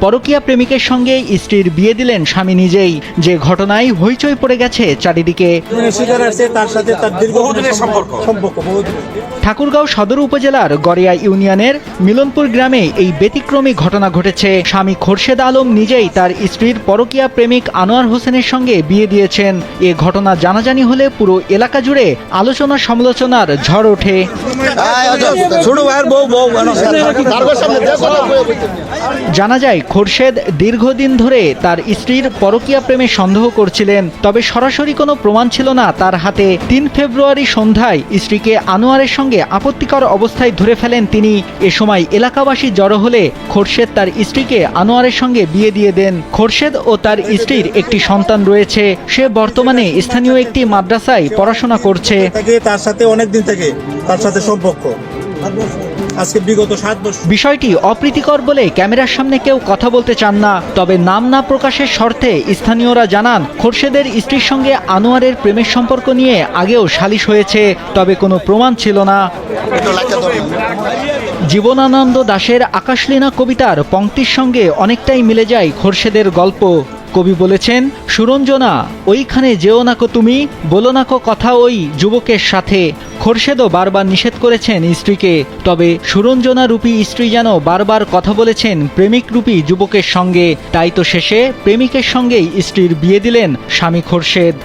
পরকীয়া প্রেমিকের সঙ্গে স্ত্রীর বিয়ে দিলেন স্বামী নিজেই যে ঘটনায় হইচই পড়ে গেছে চারিদিকে মানে স্বীকার আছে তার সাথে তার দীর্ঘ সম্পর্ক সম্পর্ক বহুদিন ঠাকুরগাঁও সদর উপজেলার গড়িয়া ইউনিয়নের মিলনপুর গ্রামে এই ব্যতিক্রমী ঘটনা ঘটেছে স্বামী খোরশেদ আলম নিজেই তার স্ত্রীর পরকীয়া প্রেমিক আনোয়ার হোসেনের সঙ্গে বিয়ে দিয়েছেন এ ঘটনা জানাজানি হলে পুরো এলাকা জুড়ে আলোচনা সমালোচনার ঝড় ওঠে জানা যায় খোরশেদ দীর্ঘদিন ধরে তার স্ত্রীর পরকীয়া প্রেমে সন্দেহ করছিলেন, তবে সরাসরি কোনো প্রমাণ ছিল না। তার হাতে তিন ফেব্রুয়ারি সন্ধ্যায় স্ত্রীকে আনোয়ারের সঙ্গে আপত্তিকর অবস্থায় ধরে ফেলেন তিনি। এ সময় এলাকাবাসী জড়ো হলে খোরশেদ তার স্ত্রীকে আনোয়ারের সঙ্গে বিয়ে দিয়ে দেন। খোরশেদ ও তার স্ত্রীর একটি সন্তান রয়েছে। সে বর্তমানে স্থানীয় একটি মাদ্রাসায় পড়াশোনা করছে। তার সাথে অনেক দিন থেকে তার সাথে সম্পর্ক। আজকে বিগত সাত বছর। বিষয়টি অপ্রীতিকর বলে ক্যামেরার সামনে কেউ কথা বলতে চান না, তবে নাম না প্রকাশের শর্তে স্থানীয়রা জানান, খোরশেদের স্ত্রীর সঙ্গে আনোয়ারের প্রেমের সম্পর্ক নিয়ে আগেও সালিশ হয়েছে, তবে কোনো প্রমাণ ছিল না। জীবনানন্দ দাশের আকাশলীনা কবিতার পংক্তির সঙ্গে অনেকটাই মিলে যায় খোরশেদের গল্প। কবি বলেছেন, সুরঞ্জনা, ওইখানে যেও নাকো তুমি, বলো নাকো কথা ওই যুবকের সাথে। খোরশেদও বারবার নিষেধ করেছেন স্ত্রীকে, তবে সুরঞ্জনা রূপী স্ত্রী যেন বারবার কথা বলেছেন প্রেমিক রূপী যুবকের সঙ্গে, তাই তো শেষে প্রেমিকের সঙ্গেই স্ত্রীর বিয়ে দিলেন স্বামী খোরশেদ।